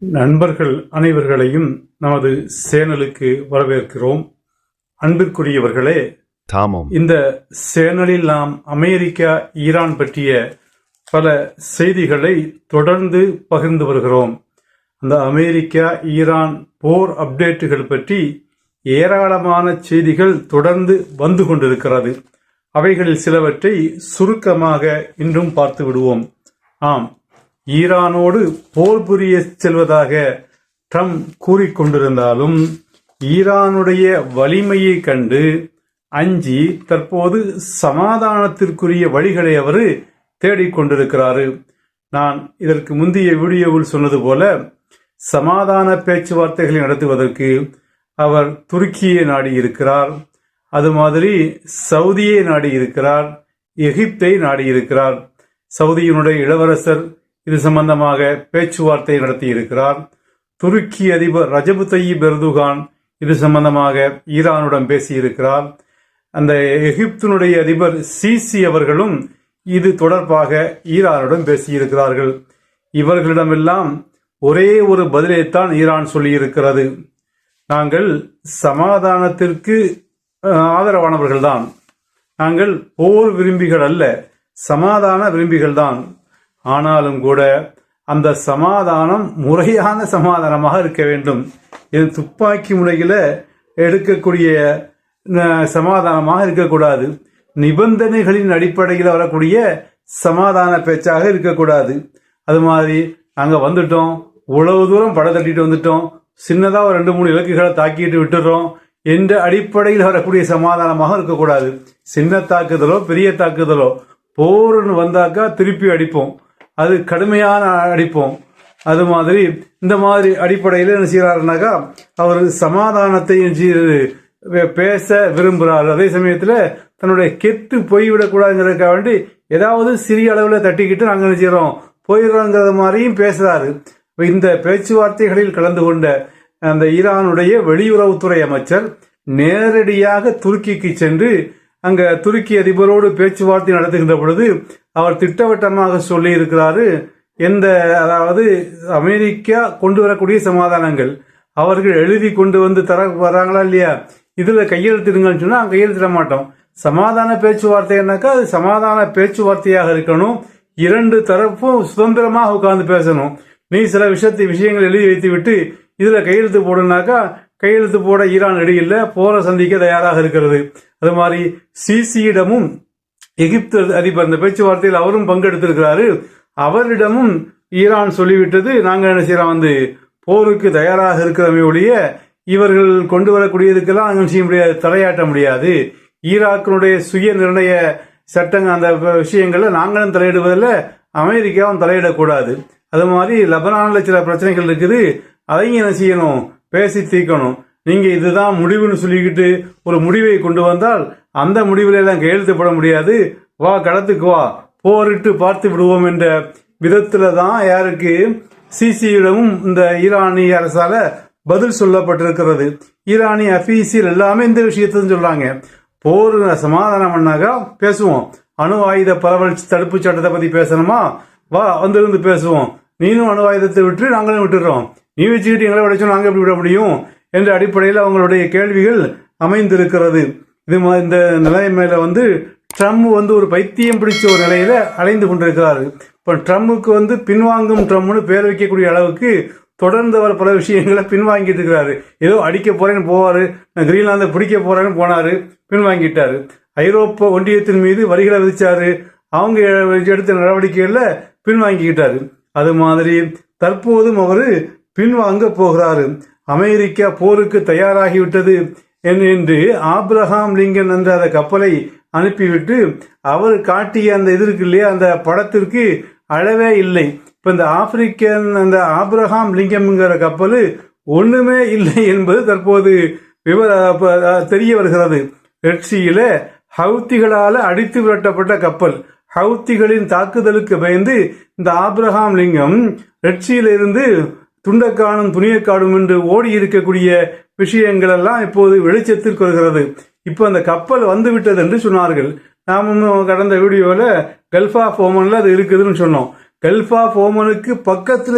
நண்பர்கள் அனைவர்களையும் நமது சேனலுக்கு வரவேற்கிறோம். அன்பிற்குரியவர்களே தாமம். இந்த சேனலில் நாம் அமெரிக்கா ஈரான் பற்றிய பல செய்திகளை தொடர்ந்து பகிர்ந்து வருகிறோம். அந்த அமெரிக்கா ஈரான் போர் அப்டேட்டுகள் பற்றி ஏராளமான செய்திகள் தொடர்ந்து வந்து கொண்டிருக்கிறது. அவைகளில் சிலவற்றை சுருக்கமாக இன்றும் பார்த்து விடுவோம். ஆம் ஈரானோடு போர் புரிய செல்வதாக ட்ரம்ப் கூறிக்கொண்டிருந்தாலும் ஈரானுடைய வலிமையை கண்டு அஞ்சி தற்போது சமாதானத்திற்குரிய வழிகளை அவர் தேடிக்கொண்டிருக்கிறாரு நான் இதற்கு முந்தைய வீடியோவில் சொன்னது போல சமாதான பேச்சுவார்த்தைகளை நடத்துவதற்கு அவர் துருக்கியை நாடி இருக்கிறார். அது மாதிரி சவுதியை நாடி இருக்கிறார் எகிப்தை நாடி இருக்கிறார். சவுதியினுடைய இளவரசர் இது சம்பந்தமாக பேச்சுவார்த்தை நடத்தி இருக்கிறார் துருக்கி அதிபர் ரஜபு தய்யிப் எர்துகான் இது சம்பந்தமாக ஈரானுடன் பேசியிருக்கிறார். அந்த எகிப்தினுடைய அதிபர் சிசி அவர்களும் இது தொடர்பாக ஈரானுடன் பேசியிருக்கிறார்கள். இவர்களிடமெல்லாம் ஒரே ஒரு பதிலைத்தான் ஈரான் சொல்லியிருக்கிறது. நாங்கள் சமாதானத்திற்கு ஆதரவானவர்கள்தான். நாங்கள் போர் விரும்பிகள் அல்ல சமாதான விரும்பிகள் தான் ஆனாலும் கூட அந்த சமாதானம் முறையான சமாதானமாக இருக்க வேண்டும். இது துப்பாக்கி முறையில் எடுக்கக்கூடிய சமாதானமாக இருக்கக்கூடாது. நிபந்தனைகளின் அடிப்படையில் வரக்கூடிய சமாதான பேச்சாக இருக்கக்கூடாது. அது மாதிரி நாங்கள் வந்துட்டோம் இவ்வளவு தூரம் படம் தட்டிட்டு வந்துட்டோம் சின்னதாக ஒரு ரெண்டு மூணு இலக்குகளை தாக்கிட்டு விட்டுறோம் என்ற அடிப்படையில் வரக்கூடிய சமாதானமாக இருக்கக்கூடாது. சின்ன தாக்குதலோ பெரிய தாக்குதலோ போர்னு வந்தாக்கா திருப்பி அடிப்போம். அது கடுமையான அடிப்போம். அது மாதிரி இந்த மாதிரி அடிப்படையில் என்ன செய்கிறாருனாக்கா அவர் சமாதானத்தை செய்து பேச விரும்புகிறார். அதே சமயத்தில் தன்னுடைய கெத்து போய்விடக்கூடாதுங்கிறதுக்காக வேண்டி ஏதாவது சிறிய அளவில் தட்டிக்கிட்டு நாங்கள் என்ன செய்கிறோம் போயிடுறோங்கிறது மாதிரியும் பேசுகிறாரு இந்த பேச்சுவார்த்தைகளில் கலந்து கொண்ட அந்த ஈரானுடைய வெளியுறவுத்துறை அமைச்சர் நேரடியாக துருக்கிக்கு சென்று அங்க துருக்கி அதிபரோடு பேச்சுவார்த்தை நடத்துகின்ற பொழுது அவர் திட்டவட்டமாக சொல்லி இருக்கிறாரு எந்த அதாவது அமெரிக்கா கொண்டு வரக்கூடிய சமாதானங்கள். அவர்கள் எழுதி கொண்டு வந்து தர வராங்களா இல்லையா? இதுல கையெழுத்திடுங்கன்னு சொன்னா கையெழுத்திட மாட்டோம். சமாதான பேச்சுவார்த்தைனாக்கா அது சமாதான பேச்சுவார்த்தையாக இருக்கணும். இரண்டு தரப்பும் சுதந்திரமாக உட்கார்ந்து பேசணும். நீ சில விஷயத்தை விஷயங்கள் எழுதி வைத்து விட்டு இதுல கையெழுத்து போடுனாக்கா கையெழுத்து போட ஈரான் இடையில போரை சந்திக்க தயாராக இருக்கிறது. அது மாதிரி சிசியிடமும் எகிப்து அதிபர் இந்த பேச்சுவார்த்தையில் அவரும் பங்கெடுத்திருக்கிறாரு. அவரிடமும் ஈரான் சொல்லிவிட்டது. நாங்கள் என்ன செய்யறோம்? வந்து போருக்கு தயாராக இருக்கிறமே ஒழிய இவர்கள் கொண்டு வரக்கூடியதுக்கெல்லாம் நாங்கள் செய்ய முடியாது? தலையாட்ட முடியாது. ஈராக்கினுடைய சுய நிர்ணய சட்டங்கள் அந்த விஷயங்களில் நாங்களும் தலையிடுவதில் அமெரிக்காவும் தலையிடக்கூடாது. அது மாதிரி லெபனானில் சில பிரச்சனைகள் இருக்குது. அதையும் என்ன செய்யணும்? பேசி தீர்க்கணும். நீங்கள் இதுதான் முடிவுன்னு சொல்லிக்கிட்டு ஒரு முடிவை கொண்டு வந்தால் அந்த முடிவில் எல்லாம் கையெழுத்து போட முடியாது. வா களத்துக்கு வா. போரிட்டு பார்த்து விடுவோம் என்ற விதத்தில் தான் யாருக்கு? சிசியிடமும் இந்த ஈரானிய அரசால பதில் சொல்லப்பட்டிருக்கிறது. ஈரானிய அபீசியல் எல்லாமே இந்த விஷயத்தையும் சொல்றாங்க போர் சமாதானம் பண்ணாக்கா பேசுவோம். அணு ஆயுத பரவல் தடுப்பு சட்டத்தை பத்தி பேசணுமா? வா வந்திருந்து பேசுவோம். நீனும் அணு ஆயுதத்தை விட்டு நாங்களும் விட்டுறோம். நீ வச்சுக்கிட்டு எங்களை உடைச்சோம் நாங்கள் எப்படி விட முடியும்? என்ற அடிப்படையில் அவங்களுடைய கேள்விகள் அமைந்திருக்கிறது. இது மா- இந்த நிலைமையில வந்து ட்ரம்ப் வந்து ஒரு பைத்தியம் பிடிச்ச ஒரு நிலையில அலைந்து கொண்டிருக்கிறார் இப்போ ட்ரம்புக்கு வந்து பின்வாங்கும் ட்ரம்ப்னு பேர் வைக்கக்கூடிய அளவுக்கு தொடர்ந்து அவர் பல விஷயங்களை பின்வாங்கிட்டு இருக்கிறாரு. ஏதோ அடிக்க போறேன்னு போவாரு நான் கிரீன்லாந்தை பிடிக்க போறேன்னு போனாரு பின்வாங்கிட்டாரு. ஐரோப்பா ஒன்றியத்தின் மீது வரிகளை விதிச்சாரு அவங்க எடுத்த நடவடிக்கைகளில் பின்வாங்கிக்கிட்டாரு. அது மாதிரி தற்போதும் அவர் பின்வாங்க போகிறாரு. அமெரிக்கா போருக்கு தயாராகிவிட்டது. என்று- என்று ஆப்ரஹாம் லிங்கன் என்ற அந்த கப்பலை அனுப்பிவிட்டு அவர் காட்டிய அந்த இது இருக்கு இல்லையா? அந்த படத்திற்கு அளவே இல்லை. இப்போ இந்த ஆப்பிரிக்கன் அந்த ஆப்ரஹாம் லிங்கம்ங்கிற கப்பல் ஒன்றுமே இல்லை என்பது தற்போது விவர தெரிய வருகிறது. ரெட்சியில் ஹவுத்திகளால் அடித்து விரட்டப்பட்ட கப்பல். ஹவுத்திகளின் தாக்குதலுக்கு பயந்து இந்த ஆப்ரஹாம் லிங்கம் ரெட்சியிலிருந்து துண்டக்கானும் துணியக்காடும் என்று ஓடி இருக்கக்கூடிய விஷயங்கள் எல்லாம் இப்போது வெளிச்சத்திற்கு வருகிறது இப்போ அந்த கப்பல் வந்து விட்டது என்று சொன்னார்கள். நாமும் கடந்த வீடியோவில் கல்ஃப் ஆஃப் அது இருக்குதுன்னு சொன்னோம். கல்ஃப் ஆஃப் ஓமனுக்கு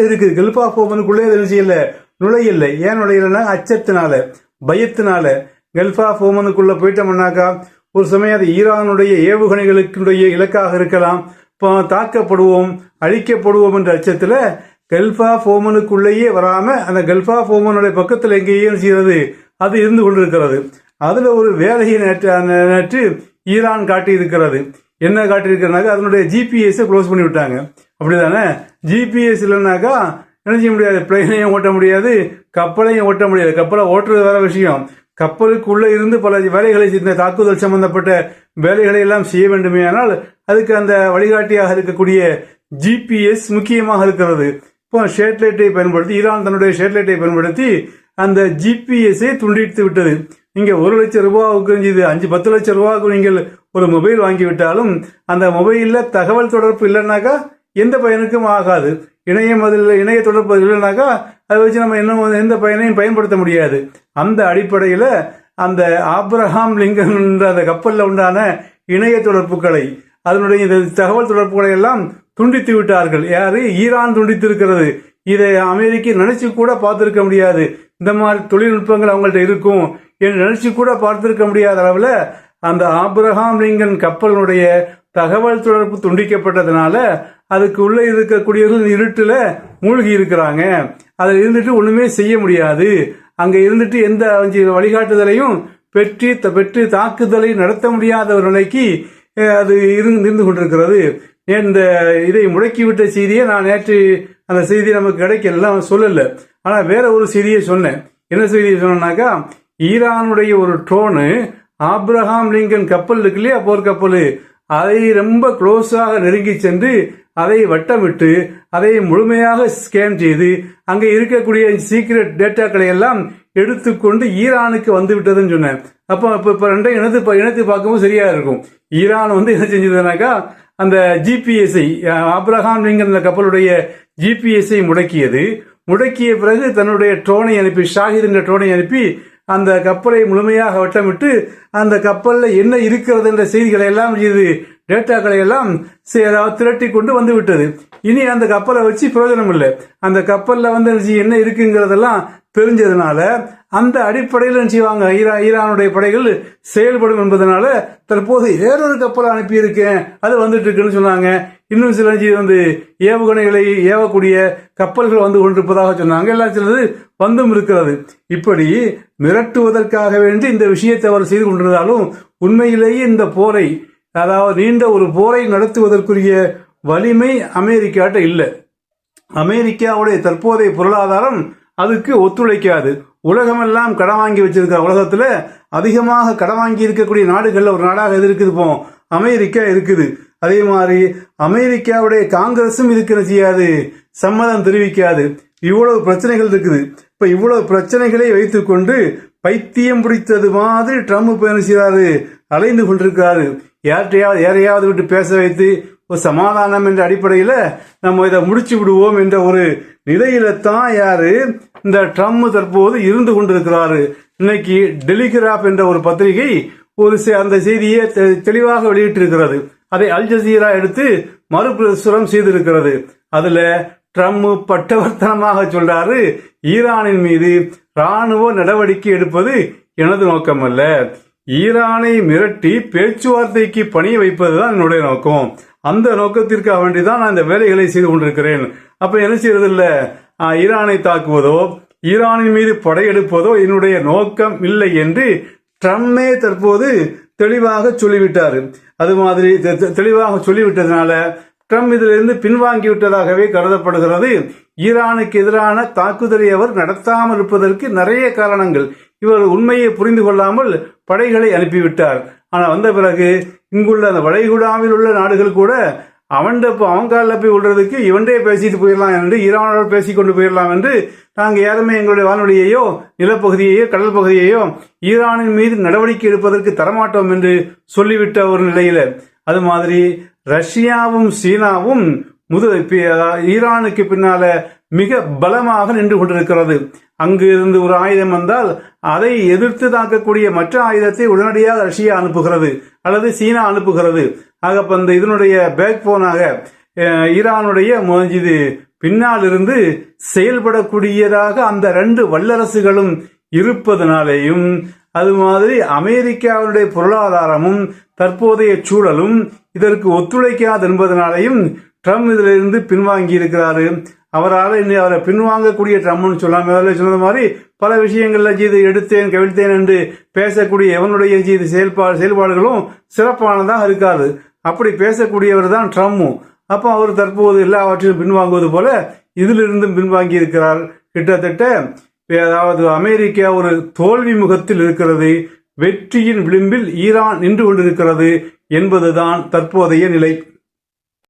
இருக்குது. கல்ஃப் ஆஃப் ஓமனுக்குள்ளே இது செய்யல? நுழையில்லை ஏன் நுழையலைன்னா அச்சத்தினால பயத்தினால. கல்ஃப் ஆஃப் ஓமனுக்குள்ள போயிட்டோம்னாக்கா ஒரு சமயம் அது ஈரானுடைய ஏவுகணைகளுக்குடைய இலக்காக இருக்கலாம். இப்போ தாக்கப்படுவோம் அழிக்கப்படுவோம் என்ற அச்சத்தில் கல்ஃபா ஃபோமனுக்குள்ளேயே வராமல் அந்த கல்ஃபா ஃபோமனுடைய பக்கத்தில் எங்கேயும் செய்கிறது? அது இருந்து கொண்டிருக்கிறது. அதில் ஒரு வேலையை நேற்று அந்த நேற்று ஈரான் காட்டியிருக்கிறது. என்ன காட்டியிருக்கிறனாக்கா அதனுடைய ஜிபிஎஸை க்ளோஸ் பண்ணி விட்டாங்க. அப்படி தானே ஜிபிஎஸ் இல்லைனாக்கா என்ன செய்ய முடியாது? பிளெயினையும் ஓட்ட முடியாது கப்பலையும் ஓட்ட முடியாது. கப்பலை ஓட்டுறது வேற விஷயம். கப்பலுக்குள்ளே இருந்து பல வேலைகளை இந்த தாக்குதல் சம்பந்தப்பட்ட வேலைகளை எல்லாம் செய்ய வேண்டுமே ஆனால் அதுக்கு அந்த வழிகாட்டியாக இருக்கக்கூடிய ஜிபிஎஸ் முக்கியமாக இருக்கிறது. இப்போ ஷேட்லைட்டை பயன்படுத்தி ஈரான் தன்னுடைய ஷேட்லைட்டை பயன்படுத்தி அந்த ஜிபிஎஸை துண்டித்து விட்டது. நீங்கள் ஒரு லட்சம் ரூபாவுக்கு இது அஞ்சு பத்து லட்சம் ரூபாவுக்கு நீங்கள் ஒரு மொபைல் வாங்கிவிட்டாலும் அந்த மொபைலில் தகவல் தொடர்பு இல்லைனாக்கா எந்த பயனுக்கும் ஆகாது. இணையம் அதில் இணைய தொடர்பு இல்லைனாக்கா அதை வச்சு நம்ம இன்னும் எந்த பயனையும் பயன்படுத்த முடியாது. அந்த அடிப்படையில் அந்த ஆப்ரஹாம் லிங்கன் என்ற அந்த கப்பலில் உண்டான இணைய தொடர்புகளை அதனுடைய இந்த தகவல் தொடர்புகளை எல்லாம் துண்டித்து விட்டார்கள். யாரு? ஈரான் துண்டித்து இருக்கிறது இதை அமெரிக்க நினைச்சு கூட பார்த்திருக்க முடியாது. இந்த மாதிரி தொழில்நுட்பங்கள் அவங்கள்ட்ட இருக்கும் என்று நினைச்சு கூட பார்த்திருக்க முடியாத அளவில் அந்த ஆப்ரஹாம் லிங்கன் கப்பலினுடைய தகவல் தொடர்பு துண்டிக்கப்பட்டதுனால அதுக்கு உள்ளே இருக்கக்கூடியவர்கள் இருட்டில் மூழ்கி இருக்கிறாங்க. அதில் இருந்துட்டு ஒன்றுமே செய்ய முடியாது. அங்கே இருந்துட்டு எந்த வழிகாட்டுதலையும் பெற்று பெற்று தாக்குதலை நடத்த முடியாத ஒரு நிலைக்கு அது இருந்து இருந்து கொண்டிருக்கிறது. இந்த இதை முடக்கிவிட்ட செய்தியை நான் நேற்று அந்த செய்தி நமக்கு கிடைக்கல அவன் சொல்லலை. ஆனால் வேற ஒரு செய்தியை சொன்னேன். என்ன செய்தியை சொன்னாக்கா ஈரானுடைய ஒரு ட்ரோனு ஆப்ரஹாம் லிங்கன் கப்பல் இருக்கு இல்லையா போர்க்கப்பல் அதை ரொம்ப க்ளோஸாக நெருங்கி சென்று அதை வட்டமிட்டு அதை முழுமையாக ஸ்கேன் செய்து அங்கே இருக்கக்கூடிய சீக்ரெட் டேட்டாக்களை எல்லாம் எடுத்துக்கொண்டு ஈரானுக்கு வந்து விட்டதுன்னு சொன்னேன். அப்போ இப்போ இப்போ ரெண்டையும் இணைத்து பா- இணைத்து பார்க்கவும் சரியா இருக்கும். ஈரான் வந்து என்ன செஞ்சதுனாக்கா அந்த ஜிபிஎஸ்ஐ அப்ரஹாம் லிங்கன் அந்த கப்பலுடைய ஜிபிஎஸ்ஐ முடக்கியது. முடக்கிய பிறகு தன்னுடைய ட்ரோனை அனுப்பி ஷாஹித் என்ற ட்ரோனை அனுப்பி அந்த கப்பலை முழுமையாக வட்டமிட்டு அந்த கப்பலில் என்ன இருக்கிறது என்ற செய்திகளை எல்லாம் இது டேட்டாக்களை எல்லாம் சே- திரட்டி கொண்டு வந்து விட்டது இனி அந்த கப்பலை வச்சு பிரயோஜனம் இல்லை அந்த கப்பலில் வந்து என்ன இருக்குங்கிறதெல்லாம் தெரிஞ்சதுனால அந்த அடிப்படையில் செய்வாங்க ஈரா ஈரானுடைய படைகள் செயல்படும் என்பதனால தற்போது வேறொரு கப்பலை அனுப்பியிருக்கேன். அது வந்துட்டு இருக்குன்னு சொன்னாங்க. இன்னும் சில ஜி வந்து ஏவுகணைகளை ஏவக்கூடிய கப்பல்கள் வந்து கொண்டிருப்பதாக சொன்னாங்க. எல்லாம் சிலது வந்தும் இருக்கிறது. இப்படி மிரட்டுவதற்காக வேண்டி இந்த விஷயத்தை அவர் செய்து கொண்டிருந்தாலும் உண்மையிலேயே இந்த போரை அதாவது நீண்ட ஒரு போரை நடத்துவதற்குரிய வலிமை அமெரிக்காட்ட இல்லை. அமெரிக்காவுடைய தற்போதைய பொருளாதாரம் அதுக்கு ஒத்துழைக்காது. உலகமெல்லாம் கடன் வாங்கி வச்சிருக்கிற உலகத்துல அதிகமாக கடன் வாங்கி இருக்கக்கூடிய நாடுகள்ல ஒரு நாடாக எது இருக்குது இப்போ? அமெரிக்கா இருக்குது. அதே மாதிரி அமெரிக்காவுடைய காங்கிரஸும் இருக்கிற செய்யாது. சம்மதம் தெரிவிக்காது. இவ்வளவு பிரச்சனைகள் இருக்குது. இப்ப இவ்வளவு பிரச்சனைகளை வைத்துக்கொண்டு பைத்தியம் பிடித்தது மாதிரி ட்ரம்ப் பயணம் என்ன அலைந்து கொண்டிருக்கிறாரு. யார்கிட்டையாவது யாரையாவது விட்டு பேச வைத்து ஒரு சமாதானம் என்ற அடிப்படையில் நம்ம இதை முடிச்சு விடுவோம் என்ற ஒரு நிலையில தான் யாரு இந்த ட்ரம்ப் தற்போது இருந்து கொண்டிருக்கிறாரு. இன்னைக்கு டெலிகிராப் என்ற ஒரு பத்திரிகை ஒரு செ- அந்த செய்தியை தெ- தெளிவாக வெளியிட்டிருக்கிறது. அதை அல் ஜசீரா எடுத்து மறுபிரசுரம் செய்திருக்கிறது. அதுல ட்ரம்ப் பட்டவர்த்தனமாக சொல்றாரு. ஈரானின் மீது ராணுவ நடவடிக்கை எடுப்பது எனது நோக்கம் அல்ல ஈரானை மிரட்டி பேச்சுவார்த்தைக்கு பணிய வைப்பதுதான் என்னுடைய நோக்கம். அந்த நோக்கத்திற்காக வேண்டிதான் நான் இந்த வேலைகளை செய்து கொண்டிருக்கிறேன். அப்ப என்ன செய்யறது இல்ல ஈரானை தாக்குவதோ ஈரானின் மீது படையெடுப்பதோ என்னுடைய நோக்கம் இல்லை என்று ட்ரம்மே தற்போது தெளிவாக சொல்லிவிட்டார். அது மாதிரி தெ- தெ- தெளிவாக சொல்லிவிட்டதுனால ட்ரம்ப் இதிலிருந்து பின்வாங்கி விட்டதாகவே கருதப்படுகிறது. ஈரானுக்கு எதிரான தாக்குதலை அவர் நடத்தாமல் இருப்பதற்கு நிறைய காரணங்கள். இவர் உண்மையை புரிந்து கொள்ளாமல் படைகளை அனுப்பிவிட்டார். ஆனால் வந்த பிறகு இங்குள்ள அந்த வளைகுடாவில் உள்ள நாடுகள் கூட அவன்கிட்ட இப்போ அவன் காலில் போய் விடுறதுக்கு இவன்டே பேசிட்டு போயிடலாம் என்று ஈரானோட பேசி கொண்டு போயிடலாம் என்று நாங்கள் யாருமே எங்களுடைய வானொலியையோ நிலப்பகுதியையோ கடல் பகுதியையோ ஈரானின் மீது நடவடிக்கை எடுப்பதற்கு தரமாட்டோம் என்று சொல்லிவிட்ட ஒரு நிலையில் அது மாதிரி ரஷ்யாவும் சீனாவும் முது அதாவது ஈரானுக்கு பின்னால மிக பலமாக நின்று கொண்டிருக்கிறது. அங்கு இருந்து ஒரு ஆயுதம் வந்தால் அதை எதிர்த்து தாக்கக்கூடிய மற்ற ஆயுதத்தை உடனடியாக ரஷ்யா அனுப்புகிறது அல்லது சீனா அனுப்புகிறது. ஆக அந்த இந்த இதனுடைய பேக் போனாக ஈரானுடைய மு- இது செயல்படக்கூடியதாக அந்த ரெண்டு வல்லரசுகளும் இருப்பதனாலேயும் அது மாதிரி அமெரிக்காவினுடைய பொருளாதாரமும் தற்போதைய சூழலும் இதற்கு ஒத்துழைக்காது என்பதனாலையும் ட்ரம்ப் இதிலிருந்து பின்வாங்கி இருக்கிறாரு அவரால் இன்னும் அவரை பின்வாங்கக்கூடிய ட்ரம்ப்னு சொல்லாம முதல்ல சொன்னது மாதிரி பல விஷயங்கள்ல இது எடுத்தேன் கவிழ்த்தேன் என்று பேசக்கூடிய எவனுடைய இது செயல்பாடு செயல்பாடுகளும் சிறப்பானதாக இருக்காது. அப்படி பேசக்கூடியவர் தான் ட்ரம்மும் அப்போ அவர் தற்போது எல்லாவற்றையும் பின்வாங்குவது போல இதிலிருந்தும் பின்வாங்கி இருக்கிறார் கிட்டத்தட்ட அதாவது அமெரிக்கா ஒரு தோல்வி முகத்தில் இருக்கிறது வெற்றியின் விளிம்பில் ஈரான் நின்று கொண்டிருக்கிறது என்பதுதான் தற்போதைய நிலை.